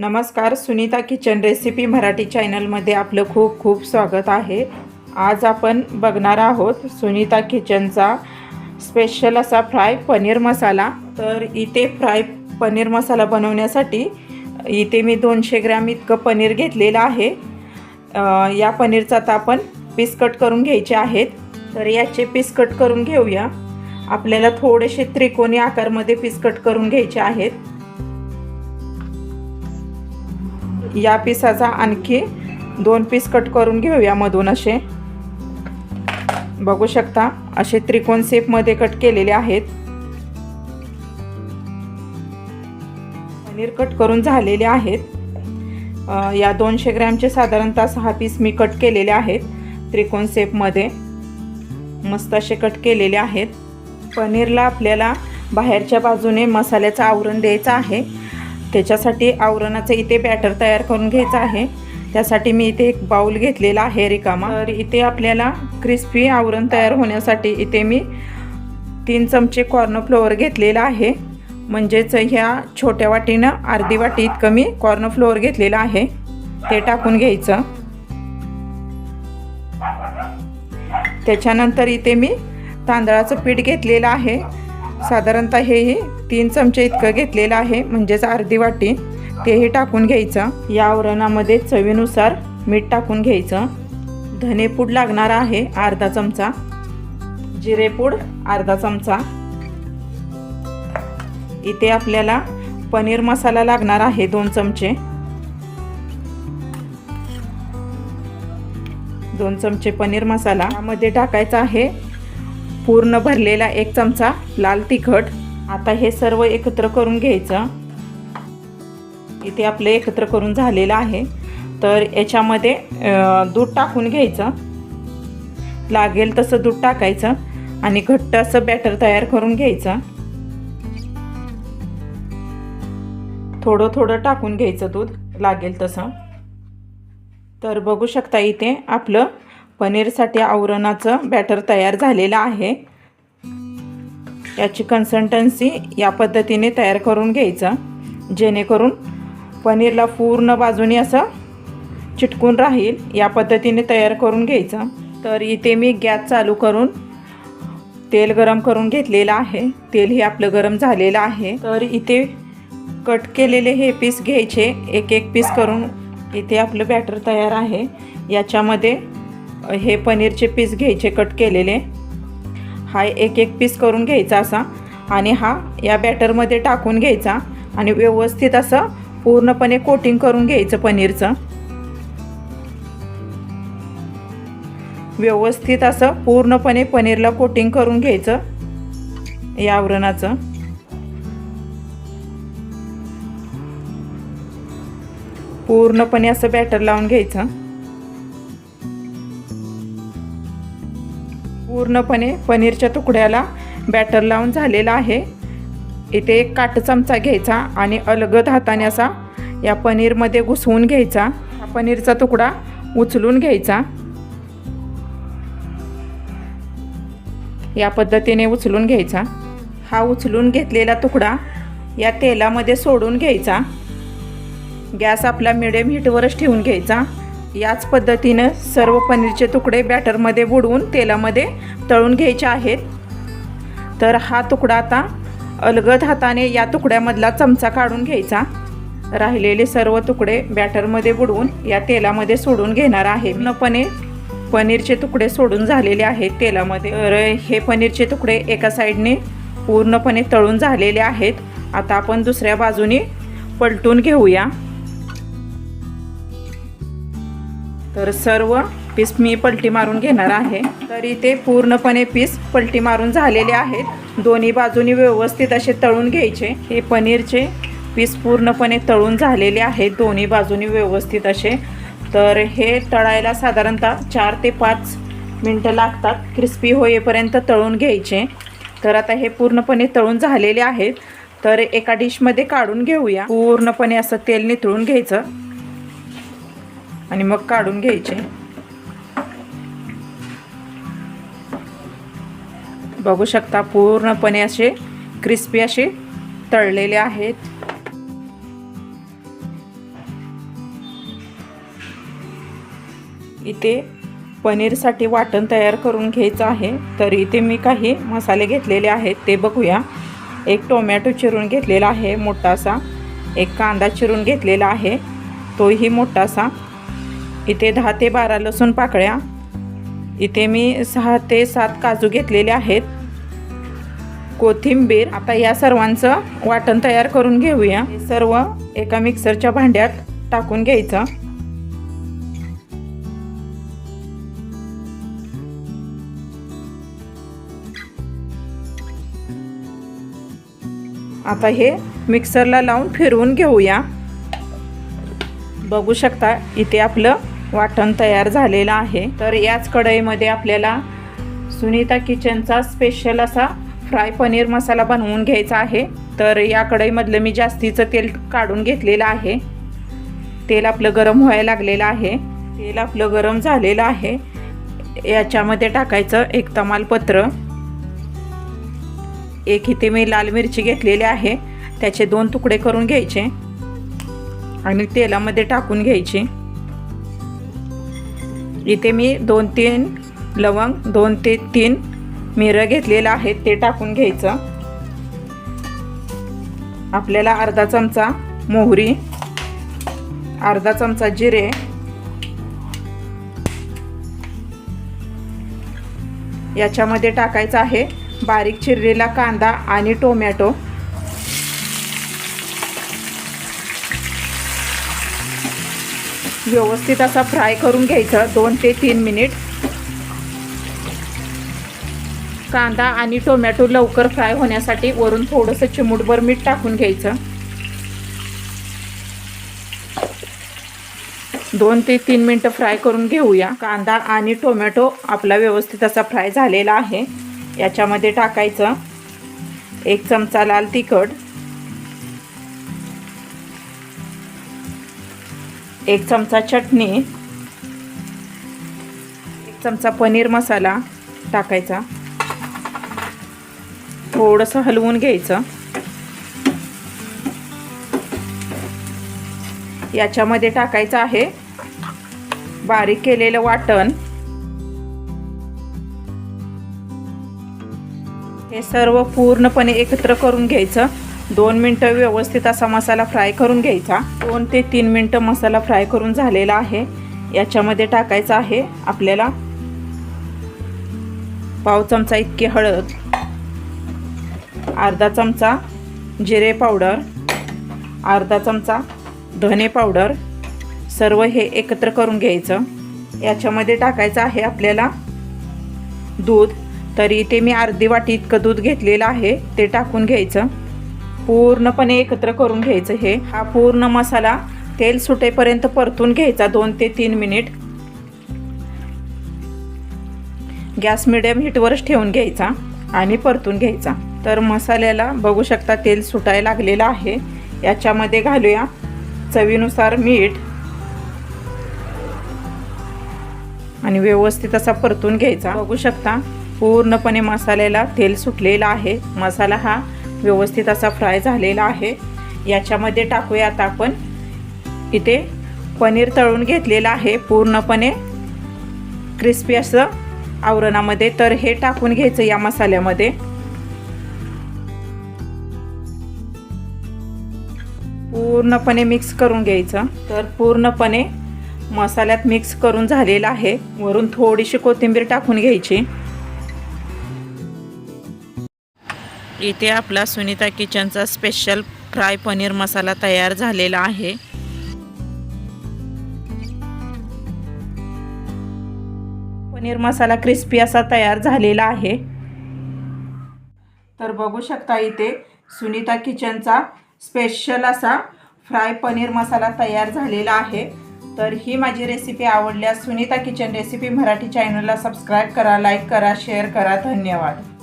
नमस्कार Sunita kitchen recipe Marathi चॅनलमध्ये आपलं खूप खूप स्वागत आहे. आज आपण बघणार आहोत सुनीता किचनचा स्पेशल असा फ्राय पनीर मसाला. तर इथे फ्राय पनीर मसाला बनवण्यासाठी इथे मी दोनशे ग्रॅम इतकं पनीर घेतलेलं आहे. या पनीरचा आता आपण पिसकट करून घ्यायचे आहेत. तर याचे पिसकट करून घेऊया. आपल्याला थोडेसे त्रिकोणी आकारमध्ये पिसकट करून घ्यायचे आहेत. या पिसाचा आणखी दोन पीस कट करून घेऊया मधून असे. बघू शकता असे त्रिकोण शेपमध्ये कट केलेले आहेत. पनीर कट करून झालेले आहेत. या दोनशे ग्रॅमचे साधारणतः सहा पीस मी कट केलेले आहेत त्रिकोण शेपमध्ये. मस्त असे कट केलेले आहेत. पनीरला आपल्याला बाहेरच्या बाजूने मसाल्याचं आवरण द्यायचं आहे. त्याच्यासाठी आवरणाचं इथे बॅटर तयार करून घ्यायचं आहे. त्यासाठी मी इथे एक बाऊल घेतलेला आहे रिकामा. तर इथे आपल्याला क्रिस्पी आवरण तयार होण्यासाठी इथे मी तीन चमचे कॉर्नफ्लोअर घेतलेला आहे. म्हणजेच ह्या छोट्या वाटीनं अर्धी वाटी इतकं मी कॉर्नफ्लोअर घेतलेलं आहे. ते टाकून घ्यायचं. त्याच्यानंतर इथे मी तांदळाचं पीठ घेतलेलं आहे. साधारणतः हेही तीन चमचे इतकं घेतलेलं आहे म्हणजेच अर्धी वाटी. तेही टाकून घ्यायचं. या आवरणामध्ये चवीनुसार मीठ टाकून घ्यायचं. धनेपूड लागणार आहे अर्धा चमचा. जिरेपूड अर्धा चमचा. इथे आपल्याला पनीर मसाला लागणार आहे दोन चमचे. दोन चमचे पनीर मसाला. यामध्ये टाकायचा आहे पूर्ण भरलेला एक चमचा लाल तिखट. आता हे सर्व एकत्र करून घ्यायचं. इथे आपलं एकत्र करून झालेलं आहे. तर याच्यामध्ये दूध टाकून घ्यायचं. लागेल तसं दूध टाकायचं आणि घट्ट असं बॅटर तयार करून घ्यायचं. थोडं थोडं टाकून घ्यायचं दूध लागेल तसं. तर बघू शकता इथे आपलं पनीरसाठी आवरणाचं बॅटर तयार झालेलं आहे. याची कन्सल्टन्सी या पद्धतीने तयार करून घ्यायचं. जेणेकरून पनीरला पूर्ण बाजूने असं चिटकून राहील या पद्धतीने तयार करून घ्यायचं. तर इथे मी गॅस चालू करून तेल गरम करून घेतलेलं आहे. तेल हे आपलं गरम झालेलं आहे. तर इथे कट केलेले हे पीस घ्यायचे. एक एक पीस करून इथे आपलं बॅटर तयार आहे. याच्यामध्ये हे पनीरचे पीस घ्यायचे कट केलेले. हा एक एक पीस करून घ्यायचा असा. आणि हा या बॅटरमध्ये टाकून घ्यायचा. आणि व्यवस्थित असं पूर्णपणे कोटिंग करून घ्यायचं पनीरचं. व्यवस्थित असं पूर्णपणे पनीरला कोटिंग करून घ्यायचं. या आवरणाचं. पूर्णपणे असं बॅटर लावून घ्यायचं. पूर्णपणे पनीरच्या तुकड्याला बॅटर लावून झालेला आहे. इथे एक काट चमचा घ्यायचा आणि अलगद हाताने असा या पनीरमध्ये घुसवून घ्यायचा. हा पनीरचा तुकडा उचलून घ्यायचा. या पद्धतीने उचलून घ्यायचा. हा उचलून घेतलेला तुकडा या तेलामध्ये सोडून घ्यायचा. गॅस आपला मिडियम हीटवरच ठेवून घ्यायचा. याच पद्धतीनं सर्व पनीरचे तुकडे बॅटरमध्ये बुडवून तेलामध्ये तळून घ्यायचे आहेत. तर हा तुकडा आता अलगद हाताने या तुकड्यामधला चमचा काढून घ्यायचा. राहिलेले सर्व तुकडे बॅटरमध्ये बुडवून या तेलामध्ये सोडून घेणार आहे. पूर्णपणे पनीरचे तुकडे सोडून झालेले आहेत तेलामध्ये. तर हे पनीरचे तुकडे एका साईडने पूर्णपणे तळून झालेले आहेत. आता आपण दुसऱ्या बाजूने पलटून घेऊया. तर सर्व पीस मी पलटी मारून घेणार आहे. तरी ते पूर्णपणे पीस पलटी मारून झालेले आहेत. दोन्ही बाजूनी व्यवस्थित असे तळून घ्यायचे. हे पनीरचे पीस पूर्णपणे तळून झालेले आहेत. दोन्ही बाजूनी व्यवस्थित असे. तर हे तळायला साधारणतः चार ते पाच मिनटं लागतात. क्रिस्पी होईपर्यंत तळून घ्यायचे. तर आता हे पूर्णपणे तळून झालेले आहेत. तर एका डिशमध्ये काढून घेऊया. पूर्णपणे असं तेल नितळून घ्यायचं. आणि मग काढून घ्यायचे. बघू शकता पूर्णपणे असे क्रिस्पी असे तळलेले आहेत. इथे पनीरसाठी वाटण तयार करून घ्यायचं आहे. तर इथे मी काही मसाले घेतलेले आहेत. ते बघूया. एक टोमॅटो चिरून घेतलेला आहे मोठासा. एक कांदा चिरून घेतलेला आहे. तोही मोठासा. इथे दहा ते बारा लसूण पाकळ्या. इथे मी सहा ते सात काजू घेतलेले आहेत. कोथिंबीर आता या सर्वांचं वाटण तयार करून घेऊया. हे सर्व एका मिक्सरच्या भांड्यात टाकून घ्यायचं. आता हे मिक्सरला लावून फिरवून घेऊया. बघू शकता इथे आपलं वाटण तयार झालेलं आहे. तर याच कढईमध्ये आपल्याला सुनीता किचनचा स्पेशल असा फ्राय पनीर मसाला बनवून घ्यायचा आहे. तर या कढईमधलं मी जास्तीचं तेल काढून घेतलेलं आहे. तेल आपलं गरम व्हायला लागलेलं आहे. तेल आपलं गरम झालेलं आहे. याच्यामध्ये टाकायचं एक तमालपत्र. एक इथे मी लाल मिरची घेतलेली आहे. त्याचे दोन तुकडे करून घ्यायचे. आणि तेलामध्ये टाकून घ्यायचे. इथे मी दोन तीन लवंग दोन ते तीन मिरं घेतलेलं आहे ते टाकून घ्यायचं. आपल्याला अर्धा चमचा मोहरी अर्धा चमचा जिरे याच्यामध्ये टाकायचं आहे बारीक चिरलेला कांदा आणि टोमॅटो. व्यवस्थित असा फ्राय करून घ्यायचा दोन ते तीन मिनिट. कांदा आणि टोमॅटो लवकर फ्राय होण्यासाठी वरून थोडंसं चिमूटभर मीठ टाकून घ्यायचं. दोन ते तीन मिनटं फ्राय करून घेऊया. कांदा आणि टोमॅटो आपला व्यवस्थित असा फ्राय झालेला आहे. याच्यामध्ये टाकायचं एक चमचा लाल तिखट. एक चमचा चटणी एक चमचा पनीर मसाला टाकायचा. थोडंसं हलवून घ्यायचं. याच्यामध्ये टाकायचं आहे बारीक केलेलं वाटण. हे सर्व पूर्णपणे एकत्र करून घ्यायचं. दोन मिनटं व्यवस्थित असा मसाला फ्राय करून घ्यायचा. दोन ते तीन मिनटं मसाला फ्राय करून झालेला आहे. याच्यामध्ये टाकायचं आहे आपल्याला पाव चमचा इतकी हळद अर्धा चमचा जिरे पावडर अर्धा चमचा धने पावडर सर्व हे एकत्र करून घ्यायचं. याच्यामध्ये टाकायचं आहे आपल्याला दूध. तरी ते मी अर्धी वाटी इतकं दूध घेतलेलं आहे ते टाकून घ्यायचं. पूर्णपणे एकत्र करून घ्यायचं हे. हा पूर्ण मसाला तेल सुटेपर्यंत परतून घ्यायचा दोन ते तीन मिनिट. गॅस मिडियम हीटवरच ठेवून घ्यायचा आणि परतून घ्यायचा. तर मसाल्याला बघू शकता तेल सुटायला लागलेलं आहे. याच्यामध्ये घालूया चवीनुसार मीठ. आणि व्यवस्थित असा परतून घ्यायचा. बघू शकता पूर्णपणे मसाल्याला तेल सुटलेलं आहे. मसाला हा व्यवस्थित असा फ्राय झालेला आहे. याच्यामध्ये टाकूया आता आपण. इथे पनीर तळून घेतलेलं आहे पूर्णपणे. क्रिस्पी असं आवरणामध्ये. तर हे टाकून घ्यायचं या मसाल्यामध्ये. पूर्णपणे मिक्स करून घ्यायचं. तर पूर्णपणे मसाल्यात मिक्स करून झालेलं आहे. वरून थोडीशी कोथिंबीर टाकून घ्यायची. इथे आपला सुनीता किचनचा स्पेशल फ्राय पनीर मसाला तयार झालेला आहे. पनीर मसाला क्रिस्पी असा तयार झालेला आहे. तर बघू शकता इथे सुनीता किचनचा स्पेशल असा फ्राय पनीर मसाला तयार झालेला आहे. तर ही माझी रेसिपी आवडल्यास सुनीता किचन रेसिपी मराठी चॅनलला सबस्क्राईब करा लाईक करा शेअर करा. धन्यवाद.